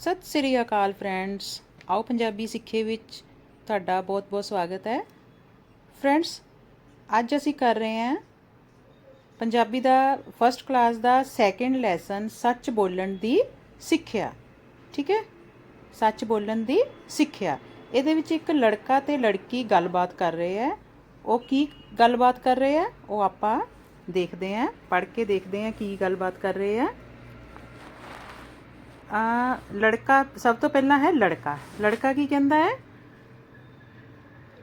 ਸਤਿ ਸ੍ਰੀ ਅਕਾਲ friends. ਆਓ ਪੰਜਾਬੀ ਸਿੱਖੇ ਵਿੱਚ ਤੁਹਾਡਾ ਬਹੁਤ-ਬਹੁਤ ਸਵਾਗਤ ਹੈ। ਫਰੈਂਡਸ, ਅੱਜ ਅਸੀਂ ਕਰ ਰਹੇ ਹਾਂ ਪੰਜਾਬੀ ਦਾ ਫਰਸਟ ਕਲਾਸ ਦਾ ਸੈਕੰਡ ਲੈਸਨ ਸੱਚ ਬੋਲਣ ਦੀ ਸਿੱਖਿਆ। ਠੀਕ ਹੈ? ਸੱਚ ਬੋਲਣ ਦੀ ਸਿੱਖਿਆ। ਇਹਦੇ ਵਿੱਚ ਇੱਕ ਲੜਕਾ ਤੇ ਲੜਕੀ ਗੱਲਬਾਤ ਕਰ ਰਹੇ ਹੈ। ਉਹ ਕੀ ਗੱਲਬਾਤ ਕਰ ਰਹੇ ਹੈ? ਉਹ ਆਪਾਂ ਦੇਖਦੇ ਹਾਂ, ਪੜ੍ਹ ਕੇ ਦੇਖਦੇ ਹਾਂ ਕੀ ਗੱਲਬਾਤ ਕਰ ਰਹੇ ਹੈ। ਆ ਲੜਕਾ ਸਭ ਤੋਂ ਪਹਿਲਾਂ ਹੈ ਲੜਕਾ। ਲੜਕਾ ਕੀ ਕਹਿੰਦਾ ਹੈ?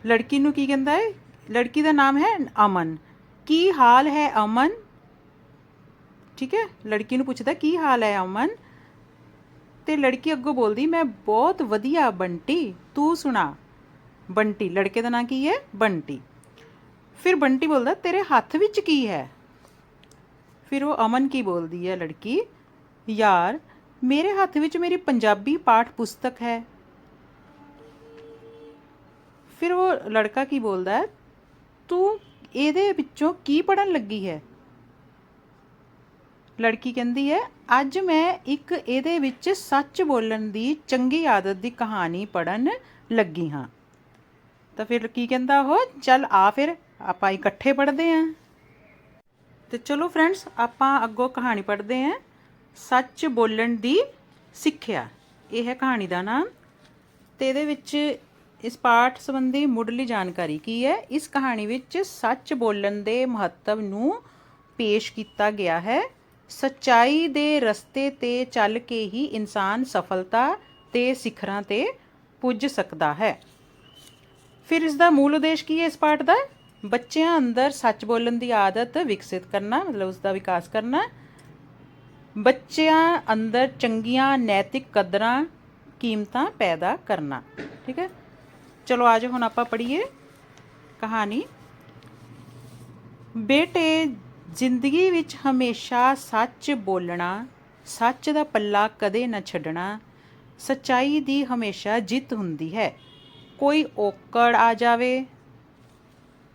ਲੜਕੀ ਨੂੰ ਕੀ ਕਹਿੰਦਾ ਹੈ? ਲੜਕੀ ਦਾ ਨਾਮ ਹੈ ਅਮਨ। ਕੀ ਹਾਲ ਹੈ ਅਮਨ? ਠੀਕ ਹੈ? ਲੜਕੀ ਨੂੰ ਪੁੱਛਦਾ, ਕੀ ਹਾਲ ਹੈ ਅਮਨ? ਤੇ ਲੜਕੀ ਅੱਗੋਂ ਬੋਲਦੀ, ਮੈਂ ਬਹੁਤ ਵਧੀਆ ਬੰਟੀ, ਤੂੰ ਸੁਣਾ। ਬੰਟੀ, ਲੜਕੇ ਦਾ ਨਾਂ ਕੀ ਹੈ? ਬੰਟੀ। ਫਿਰ ਬੰਟੀ ਬੋਲਦਾ, ਤੇਰੇ ਹੱਥ ਵਿੱਚ ਕੀ ਹੈ? ਫਿਰ ਉਹ ਅਮਨ ਕੀ ਬੋਲਦੀ ਹੈ ਲੜਕੀ? ਯਾਰ ਮੇਰੇ ਹੱਥ ਵਿੱਚ ਮੇਰੀ ਪੰਜਾਬੀ ਪਾਠ ਪੁਸਤਕ ਹੈ। ਫਿਰ ਉਹ ਲੜਕਾ ਕੀ ਬੋਲਦਾ ਹੈ? ਤੂੰ ਇਹਦੇ ਵਿੱਚੋਂ ਕੀ ਪੜਨ ਲੱਗੀ ਹੈ? ਲੜਕੀ ਕਹਿੰਦੀ ਹੈ, ਅੱਜ ਮੈਂ ਇੱਕ ਇਹਦੇ ਵਿੱਚ ਸੱਚ ਬੋਲਣ ਦੀ ਚੰਗੀ ਆਦਤ ਦੀ ਕਹਾਣੀ ਪੜਨ ਲੱਗੀ ਹਾਂ। ਤਾਂ ਫਿਰ ਕੀ ਕਹਿੰਦਾ ਉਹ? ਚੱਲ ਆ ਫਿਰ, ਆਪਾਂ ਇਕੱਠੇ ਪੜ੍ਹਦੇ ਆਂ ਤੇ ਚਲੋ ਫਰੈਂਡਸ, ਆਪਾਂ ਅੱਗੋਂ ਕਹਾਣੀ ਪੜ੍ਹਦੇ ਆਂ ਸੱਚ ਬੋਲਣ ਦੀ ਸਿੱਖਿਆ। ਇਹ ਹੈ ਕਹਾਣੀ ਦਾ ਨਾਮ। ਤੇ ਇਹਦੇ ਵਿੱਚ ਇਸ ਪਾਠ ਸੰਬੰਧੀ ਮੁੱਢਲੀ ਜਾਣਕਾਰੀ ਕੀ ਹੈ? ਇਸ ਕਹਾਣੀ ਵਿੱਚ ਸੱਚ ਬੋਲਣ ਦੇ ਮਹੱਤਵ ਨੂੰ ਪੇਸ਼ ਕੀਤਾ ਗਿਆ ਹੈ। ਸੱਚਾਈ ਦੇ ਰਸਤੇ ਤੇ ਚੱਲ ਕੇ ਹੀ ਇਨਸਾਨ ਸਫਲਤਾ ਤੇ ਸਿਖਰਾਂ ਤੇ ਪੁੱਜ ਸਕਦਾ ਹੈ। ਫਿਰ ਇਸ ਦਾ ਮੂਲ ਉਦੇਸ਼ ਕੀ ਹੈ ਇਸ ਪਾਠ ਦਾ? ਬੱਚਿਆਂ ਅੰਦਰ ਸੱਚ ਬੋਲਣ ਦੀ ਆਦਤ ਵਿਕਸਿਤ ਕਰਨਾ, ਮਤਲਬ ਉਸ ਦਾ ਵਿਕਾਸ ਕਰਨਾ ਬੱਚਿਆਂ ਅੰਦਰ ਚੰਗੀਆਂ ਨੈਤਿਕ ਕਦਰਾਂ, ਕੀਮਤਾਂ ਪੈਦਾ ਕਰਨਾ। ਠੀਕ ਹੈ? ਚਲੋ ਅੱਜ ਹੁਣ ਆਪਾਂ ਪੜ੍ਹੀਏ ਕਹਾਣੀ। ਬੇਟੇ, ਜ਼ਿੰਦਗੀ ਵਿੱਚ ਹਮੇਸ਼ਾ ਸੱਚ ਬੋਲਣਾ, ਸੱਚ ਦਾ ਪੱਲਾ ਕਦੇ ਨਾ ਛੱਡਣਾ, ਸਚਾਈ ਦੀ ਹਮੇਸ਼ਾ ਜਿੱਤ ਹੁੰਦੀ ਹੈ। ਕੋਈ ਔਕੜ ਆ ਜਾਵੇ,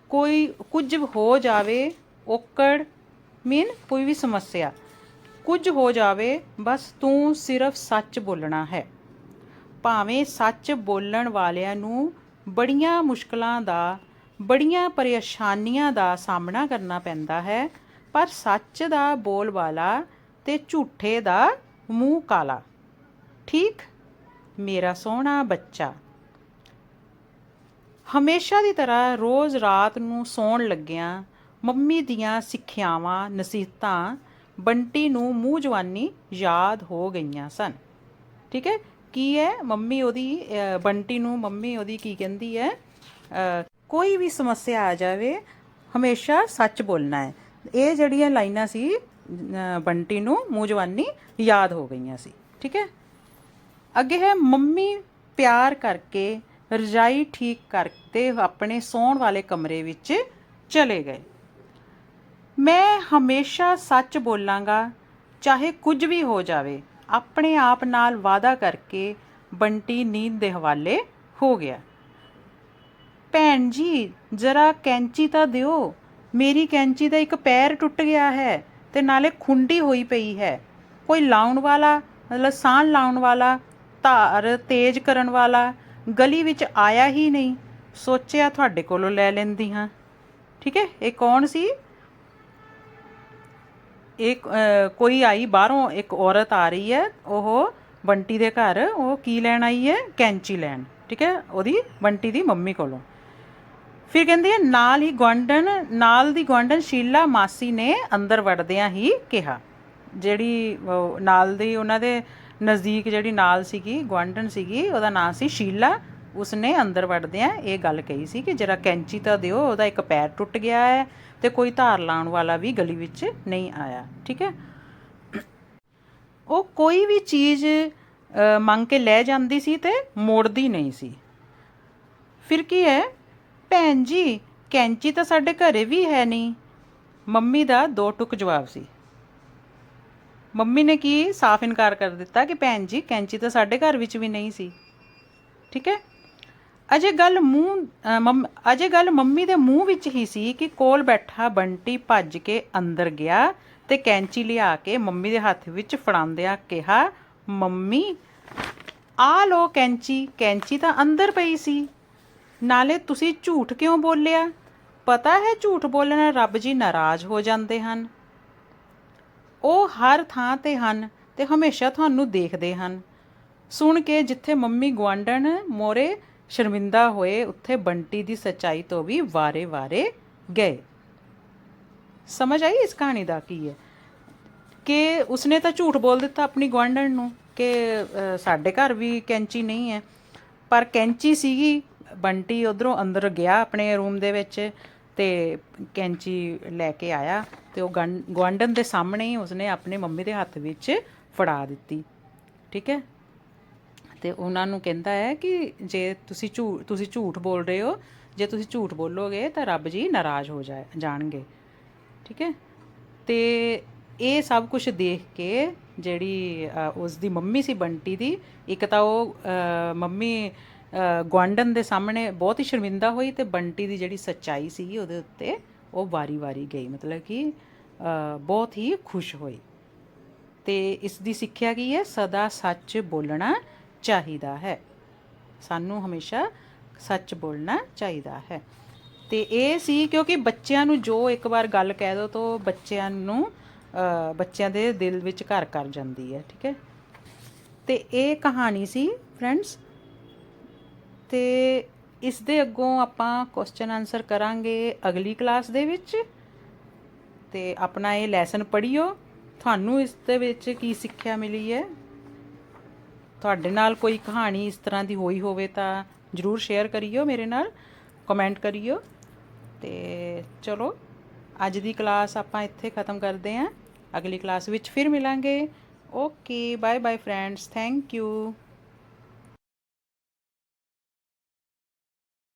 ਕੋਈ ਕੁਝ ਹੋ ਜਾਵੇ, ਔਕੜ ਮੀਨ ਕੋਈ ਵੀ ਸਮੱਸਿਆ। ਕੁਝ ਹੋ ਜਾਵੇ, ਬਸ ਤੂੰ ਸਿਰਫ ਸੱਚ ਬੋਲਣਾ ਹੈ। ਭਾਵੇਂ ਸੱਚ ਬੋਲਣ ਵਾਲਿਆਂ ਨੂੰ ਬੜੀਆਂ ਮੁਸ਼ਕਲਾਂ ਦਾ, ਬੜੀਆਂ ਪਰੇਸ਼ਾਨੀਆਂ ਦਾ ਸਾਹਮਣਾ ਕਰਨਾ ਪੈਂਦਾ ਹੈ, ਪਰ ਸੱਚ ਦਾ ਬੋਲ ਵਾਲਾ ਤੇ ਝੂਠੇ ਦਾ ਮੂੰਹ ਕਾਲਾ। ਠੀਕ? ਮੇਰਾ ਸੋਹਣਾ ਬੱਚਾ। ਹਮੇਸ਼ਾ ਦੀ ਤਰ੍ਹਾਂ ਰੋਜ਼ ਰਾਤ ਨੂੰ ਸੌਣ ਲੱਗਿਆਂ ਮੰਮੀ ਦੀਆਂ ਸਿੱਖਿਆਵਾਂ, ਨਸੀਹਤਾਂ ਬੰਟੀ ਨੂੰ ਮੂੰਹ ਜਵਾਨੀ ਯਾਦ ਹੋ ਗਈਆਂ ਸਨ। ਠੀਕ ਹੈ? ਕੀ ਹੈ? ਮੰਮੀ ਉਹਦੀ ਬੰਟੀ ਨੂੰ ਮੰਮੀ ਉਹਦੀ ਕੀ ਕਹਿੰਦੀ ਹੈ? ਕੋਈ ਵੀ ਸਮੱਸਿਆ ਆ ਜਾਵੇ, ਹਮੇਸ਼ਾ ਸੱਚ ਬੋਲਣਾ ਹੈ। ਇਹ ਜਿਹੜੀਆਂ ਲਾਈਨਾਂ ਸੀ ਬੰਟੀ ਨੂੰ ਮੂੰਹ ਜਵਾਨੀ ਯਾਦ ਹੋ ਗਈਆਂ ਸੀ। ਠੀਕ ਹੈ? ਅੱਗੇ ਹੈ ਮੰਮੀ ਪਿਆਰ ਕਰਕੇ, ਰਜਾਈ ਠੀਕ ਕਰਕੇ, ਆਪਣੇ ਸੌਣ ਵਾਲੇ ਕਮਰੇ ਵਿੱਚ ਚਲੇ ਗਏ। ਮੈਂ ਹਮੇਸ਼ਾ ਸੱਚ ਬੋਲਾਂਗਾ, ਚਾਹੇ ਕੁਝ ਵੀ ਹੋ ਜਾਵੇ। ਆਪਣੇ ਆਪ ਨਾਲ ਵਾਅਦਾ ਕਰਕੇ ਬੰਟੀ ਨੀਂਦ ਦੇ ਹਵਾਲੇ ਹੋ ਗਿਆ। ਭੈਣ ਜੀ, ਜਰਾ ਕੈਂਚੀ ਤਾਂ ਦਿਓ। ਮੇਰੀ ਕੈਂਚੀ ਦਾ ਇੱਕ ਪੈਰ ਟੁੱਟ ਗਿਆ ਹੈ ਤੇ ਨਾਲੇ ਖੁੰਡੀ ਹੋਈ ਪਈ ਹੈ। ਕੋਈ ਲਾਉਣ ਵਾਲਾ ਮਤਲਬ ਸਾਹ ਲਾਉਣ ਵਾਲਾ, ਧਾਰ ਤੇਜ਼ ਕਰਨ ਵਾਲਾ ਗਲੀ ਵਿੱਚ ਆਇਆ ਹੀ ਨਹੀਂ। ਸੋਚਿਆ ਤੁਹਾਡੇ ਕੋਲੋਂ ਲੈ ਲੈਂਦੀ ਹਾਂ। ਠੀਕ ਹੈ, ਇਹ ਕੌਣ ਸੀ? ਇੱਕ ਕੋਈ ਆਈ ਬਾਹਰੋਂ ਇੱਕ ਔਰਤ ਆ ਰਹੀ ਹੈ, ਉਹ ਬੰਟੀ ਦੇ ਘਰ, ਉਹ ਕੀ ਲੈਣ ਆਈ ਹੈ? ਕੈਂਚੀ ਲੈਣ, ਠੀਕ ਹੈ? ਉਹਦੀ ਬੰਟੀ ਦੀ ਮੰਮੀ ਕੋਲੋਂ। ਫਿਰ ਕਹਿੰਦੀ ਹੈ, ਨਾਲ ਹੀ ਗੁਆਂਢਣ, ਨਾਲ ਦੀ ਗੁਆਂਢਣ ਸ਼ੀਲਾ ਮਾਸੀ ਨੇ ਅੰਦਰ ਵੜਦਿਆਂ ਹੀ ਕਿਹਾ, ਜਿਹੜੀ ਨਾਲ ਦੀ ਉਹਨਾਂ ਦੇ ਨਜ਼ਦੀਕ ਜਿਹੜੀ ਨਾਲ ਸੀਗੀ, ਗੁਆਂਢਣ ਸੀਗੀ, ਉਹਦਾ ਨਾਂ ਸੀ ਸ਼ੀਲਾ। ਉਸਨੇ ਅੰਦਰ ਵੜਦਿਆਂ ਇਹ ਗੱਲ ਕਹੀ ਸੀ ਕਿ ਜਰਾ ਕੈਂਚੀ ਤਾਂ ਦਿਓ, ਉਹਦਾ ਇੱਕ ਪੈਰ ਟੁੱਟ ਗਿਆ ਹੈ ਤੇ ਕੋਈ ਧਾਰ ਲਾਉਣ ਵਾਲਾ ਵੀ ਗਲੀ ਵਿੱਚ ਨਹੀਂ ਆਇਆ, ਠੀਕ ਹੈ? ਉਹ ਕੋਈ ਵੀ ਚੀਜ਼ ਮੰਗ ਕੇ ਲੈ ਜਾਂਦੀ ਸੀ ਤੇ ਮੋੜਦੀ ਨਹੀਂ ਸੀ। ਫਿਰ ਕੀ ਹੈ? ਭੈਣ ਜੀ, ਕੈਂਚੀ ਤਾਂ ਸਾਡੇ ਘਰੇ ਵੀ ਹੈ ਨਹੀਂ। ਮੰਮੀ ਦਾ ਦੋ ਟੁਕ ਜਵਾਬ ਸੀ। ਮੰਮੀ ਨੇ ਕੀ ਸਾਫ਼ ਇਨਕਾਰ ਕਰ ਦਿੱਤਾ ਕਿ ਭੈਣ ਜੀ, ਕੈਂਚੀ ਤਾਂ ਸਾਡੇ ਘਰ ਵਿੱਚ ਵੀ ਨਹੀਂ ਸੀ, ਠੀਕ ਹੈ? ਅਜੇ ਗੱਲ ਮੂੰਹ ਅ, ਅਜੇ ਗੱਲ ਮੰਮੀ ਦੇ ਮੂੰਹ ਵਿੱਚ ਹੀ ਸੀ ਕਿ ਕੋਲ ਬੈਠਾ ਬੰਟੀ ਭੱਜ ਕੇ ਅੰਦਰ ਗਿਆ ਤੇ ਕੈਂਚੀ ਲਿਆ ਕੇ ਮੰਮੀ ਦੇ ਹੱਥ ਵਿੱਚ ਫੜਾਉਂਦਿਆਂ ਕਿਹਾ ਮੰਮੀ ਆ ਲੋ ਕੈਂਚੀ ਕੈਂਚੀ ਤਾਂ ਅੰਦਰ ਪਈ ਸੀ। ਨਾਲੇ ਤੁਸੀਂ ਝੂਠ ਕਿਉਂ ਬੋਲਿਆ? ਪਤਾ ਹੈ ਝੂਠ ਬੋਲਣ ਨਾਲ ਰੱਬ ਜੀ ਨਾਰਾਜ਼ ਹੋ ਜਾਂਦੇ ਹਨ। ਉਹ ਹਰ ਥਾਂ ਤੇ ਹਨ ਤੇ ਹਮੇਸ਼ਾ ਤੁਹਾਨੂੰ ਦੇਖਦੇ ਹਨ। ਸੁਣ ਕੇ ਜਿੱਥੇ ਮੰਮੀ ਗਵਾਂਡਣ ਮੋਰੇ ਸ਼ਰਮਿੰਦਾ ਹੋਏ ਉੱਥੇ ਬੰਟੀ ਦੀ ਸੱਚਾਈ ਤੋਂ ਵੀ ਵਾਰੇ-ਵਾਰੇ ਗਏ। ਸਮਝ ਆਈ ਇਸ ਕਹਾਣੀ ਦਾ ਕੀ ਹੈ? ਕਿ ਉਸਨੇ ਤਾਂ ਝੂਠ ਬੋਲ ਦਿੱਤਾ ਆਪਣੀ ਗਵਾਂਢਣ ਨੂੰ ਕਿ ਸਾਡੇ ਘਰ ਵੀ ਕੈਂਚੀ ਨਹੀਂ ਹੈ। ਪਰ ਕੈਂਚੀ ਸੀਗੀ, ਬੰਟੀ ਉਧਰੋਂ ਅੰਦਰ ਗਿਆ ਆਪਣੇ ਰੂਮ ਦੇ ਵਿੱਚ ਤੇ ਕੈਂਚੀ ਲੈ ਕੇ ਆਇਆ ਤੇ ਉਹ ਗੰ- ਗੁਆਂਢਣ ਦੇ ਸਾਹਮਣੇ ਹੀ ਉਸਨੇ ਆਪਣੇ ਮੰਮੀ ਦੇ ਹੱਥ ਵਿੱਚ ਫੜਾ ਦਿੱਤੀ। ਠੀਕ ਹੈ? ਤੇ ਉਹਨਾਂ ਨੂੰ ਕਹਿੰਦਾ ਹੈ ਕਿ ਜੇ ਤੁਸੀਂ ਝੂਠ ਤੁਸੀਂ ਝੂਠ ਬੋਲ ਰਹੇ ਹੋ ਜੇ ਤੁਸੀਂ ਝੂਠ ਬੋਲੋਗੇ ਤਾਂ ਰੱਬ ਜੀ ਨਾਰਾਜ਼ ਹੋ ਜਾਏ ਜਾਣਗੇ। ਠੀਕ ਹੈ? ਤੇ ਇਹ ਸਭ ਕੁਝ ਦੇਖ ਕੇ ਜਿਹੜੀ ਅ, ਉਸ ਦੀ ਮੰਮੀ ਸੀ ਬੰਟੀ ਦੀ ਇੱਕ ਤਾਂ ਉਹ ਮੰਮੀ ਅ, ਗੁਆਂਢਣ ਦੇ ਸਾਹਮਣੇ ਬਹੁਤ ਹੀ ਸ਼ਰਮਿੰਦਾ ਹੋਈ ਤੇ ਬੰਟੀ ਦੀ ਜਿਹੜੀ ਸੱਚਾਈ ਸੀ ਉਹਦੇ ਉੱਤੇ ਉਹ ਵਾਰੀ-ਵਾਰੀ ਗਈ ਮਤਲਬ ਕਿ ਬਹੁਤ ਹੀ ਖੁਸ਼ ਹੋਈ। ਤੇ ਇਸ ਦੀ ਸਿੱਖਿਆ ਕੀ ਹੈ? ਸਦਾ ਸੱਚ ਬੋਲਣਾ ਚਾਹੀਦਾ ਹੈ। ਸਾਨੂੰ ਹਮੇਸ਼ਾ ਸੱਚ ਬੋਲਣਾ ਚਾਹੀਦਾ ਹੈ। ਤੇ ਇਹ ਸੀ ਕਿਉਂਕਿ ਬੱਚਿਆਂ ਨੂੰ ਜੋ ਇੱਕ ਵਾਰ ਗੱਲ ਕਹਿ ਦੋ ਤਾਂ ਬੱਚਿਆਂ ਨੂੰ ਬੱਚਿਆਂ ਦੇ ਦਿਲ ਵਿੱਚ ਘਰ ਕਰ ਜਾਂਦੀ ਹੈ, ਠੀਕ ਹੈ। ਤੇ ਇਹ ਕਹਾਣੀ ਸੀ ਫਰੈਂਡਸ। ਤੇ ਇਸ ਦੇ ਅੱਗੋਂ ਆਪਾਂ ਕੁਐਸਚਨ ਆਨਸਰ ਕਰਾਂਗੇ ਅਗਲੀ ਕਲਾਸ ਦੇ ਵਿੱਚ। ਤੇ ਆਪਣਾ ਇਹ ਲੈਸਨ ਪੜ੍ਹਿਓ। ਤੁਹਾਨੂੰ ਇਸ ਦੇ ਵਿੱਚ ਕੀ ਸਿੱਖਿਆ ਮਿਲੀ ਹੈ? ਤੁਹਾਡੇ ਨਾਲ ਕੋਈ ਕਹਾਣੀ ਇਸ ਤਰ੍ਹਾਂ ਦੀ ਹੋਈ ਹੋਵੇ ਤਾਂ ਜਰੂਰ ਸ਼ੇਅਰ ਕਰਿਓ ਮੇਰੇ ਨਾਲ ਕਮੈਂਟ ਕਰਿਓ ਤੇ ਚਲੋ, ਅੱਜ ਦੀ ਕਲਾਸ ਆਪਾਂ ਇੱਥੇ ਖਤਮ ਕਰਦੇ ਹਾਂ। ਅਗਲੀ ਕਲਾਸ ਵਿੱਚ ਫਿਰ ਮਿਲਾਂਗੇ। Okay bye bye friends thank you